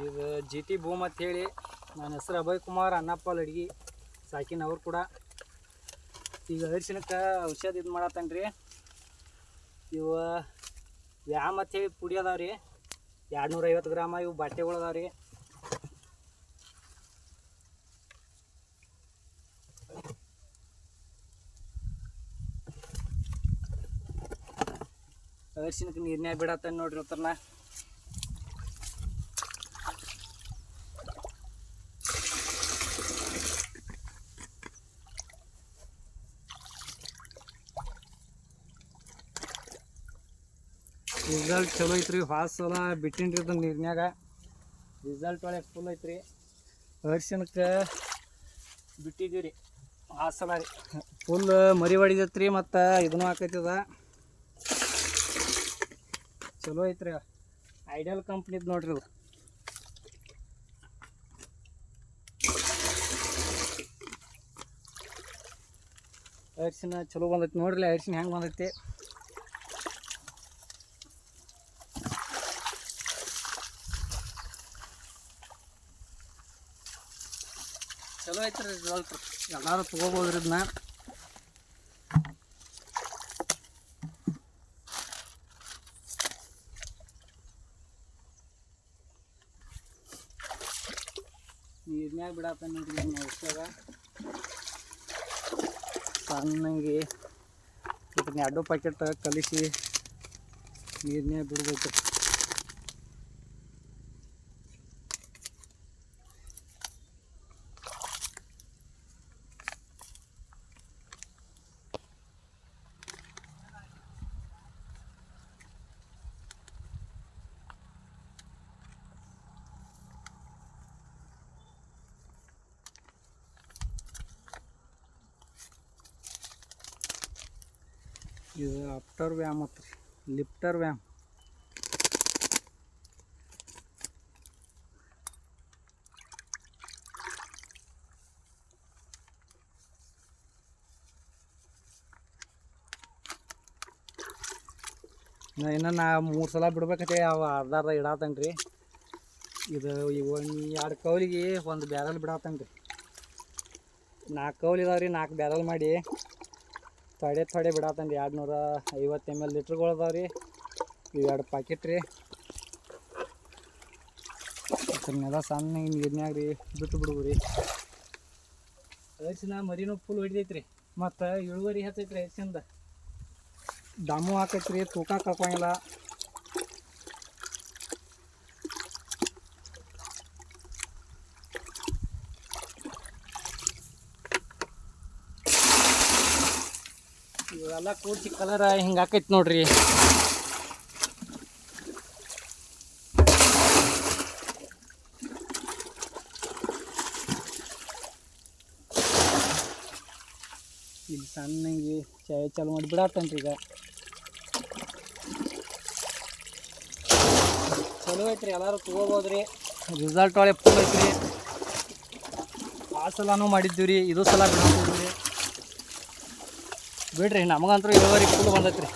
ಇದು G T ಅಂತ ಹೇಳಿ ನನ್ನ ಹೆಸರು ಅಭಯ್ ಕುಮಾರ್ ಅನ್ನಪ್ಪ ಲಡ್ಗಿ ಸಾಕಿನ ಅವ್ರು ಕೂಡ. ಈಗ ಅರಿಶಿನಕ್ಕೆ ಔಷಧ ಇದು ಮಾಡತ್ತೇನೆ ರೀ ಇವು ಅಂತ ಹೇಳಿ ಪುಡಿ ಅದಾವ ರೀ ಎರಡು ನೂರ ಐವತ್ತು ಗ್ರಾಮ ಇವು ಬಟ್ಟೆಗಳು ಅದಾವ ರೀ ಅರಿಶಿನಕ್ಕೆ ಬಿಡತ್ತೇನೆ ನೋಡ್ರಿ ರಿಸಲ್ಟ್ ಚಲೋ ಐತ್ರಿ ಫಾಸ್ ಸಲ ಬಿಟ್ಟಿನ್ರಿ ಅದು ನೀರಿನಾಗ ರಿಸಲ್ಟ್ ಒಳಗೆ ಫುಲ್ ಐತ್ರಿ. ಅರ್ಶಿನಕ್ಕೆ ಬಿಟ್ಟಿದ್ದೀವಿ ರೀ ಫಾಸ್ ಸಲ ರೀ. ಫುಲ್ ಮರಿ ಹೊಡಿದೈತ್ರಿ ಮತ್ತು ಇದನ್ನು ಹಾಕೈತದ ಚಲೋ ಐತ್ರಿ ಐಡಿಯಲ್ ಕಂಪ್ನಿದ್ ನೋಡ್ರಿ ಅದು. ಅರಿಶಿನ ಚಲೋ ಬಂದೈತಿ ನೋಡ್ರಿ ಅರಿಶಿನ ಹೆಂಗೆ ಬಂದೈತಿ. ಚಲೋ ಐತ್ರಿ ರಿಸಲ್ಟ್ ಎಲ್ಲಾರು ತಗೋಬೋದ್ರಿ ಇದನ್ನ ನೀರ್ನ್ಯಾಗ ಬಿಡತ್ತ ನೋಡ್ರಿ ನಮ್ಮ ಔಷಧ ಸಣ್ಣಂಗೆ ಇದನ್ನ ಎರಡು ಪ್ಯಾಕೆಟ್ ಕಲಿಸಿ ನೀರ್ನ್ಯಾಗ ಬಿಡ್ಬೇಕು. ಇದು ಅಪ್ಟರ್ ವ್ಯಾಮ್ ಮತ್ತು ಲಿಫ್ಟರ್ ವ್ಯಾಮ್. ಇನ್ನು ನಾ ಮೂರು ಸಲ ಬಿಡ್ಬೇಕಂತೆ, ಅವು ಅರ್ಧ ಅರ್ಧ ಇಡಾತಂಗೆ ರೀ ಇದು ಒಂದು ಎರಡು ಕೌಲಿಗೆ ಒಂದು ಬ್ಯಾರಲ್ ಬಿಡಾತಂಗೆ ರೀ ನಾಲ್ಕು ಕೌಲ್ ಇದಾವೆ ರೀ ನಾಲ್ಕು ಬ್ಯಾರಲ್ ಮಾಡಿ. ಥೊಡೆ ಥೊಡೆ ಬಿಡಾತನ್ ರೀ ಎರಡು ನೂರ ಐವತ್ತು ಎಂ ಎಲ್ ಲೀಟ್ರ್ಗಳು ಅದಾವೆ ರೀ. ಎರಡು ಪ್ಯಾಕೆಟ್ ರೀ. ಇದನ್ನೆಲ್ಲ ಸಣ್ಣ ನೀರ್ನ್ಯಾಗ ರೀ ಬಿಟ್ಟು ಬಿಡುವು ರೀ ಅರಿಶಿನ ಮರಿನೂ ಫುಲ್ ಹೊಡಿತೈತೆ ರೀ ಮತ್ತು ಇಳುವರಿ ಹತ್ತೈತೆ ರೀ ಅರಿಶಿಂದ ದಮ್ಮು ಹಾಕೈತೆ ರೀ ತೂಕ ಕಳ್ಕೊಂಗಿಲ್ಲ ಇವೆಲ್ಲ ಕೂಡ್ಸಿ ಕಲರ್ ಹಿಂಗೆ ಹಾಕೈತಿ ನೋಡ್ರಿ. ಇಲ್ಲಿ ಸಣ್ಣಗೆ ಚಾಯ್ ಚಾಲು ಮಾಡಿ ಈಗ. ಚಲೋ ಐತ್ರಿ ಎಲ್ಲರೂ ತೊಗೋಬೋದ್ರಿ. ರಿಸಲ್ಟ್ ಒಳಗೆ ಫುಲ್ ಐತ್ರಿ. ಆ ಸಲನೂ ಮಾಡಿದ್ದೀವಿ ರೀ ಇದು ಸಲ ಬಿಡ್ತೀವಿ ಬಿಡ್ರಿ ನಮಗಂತೂ ಇಳುವರಿ ಫುಲ್ ಬಂದೈತ್ರಿ.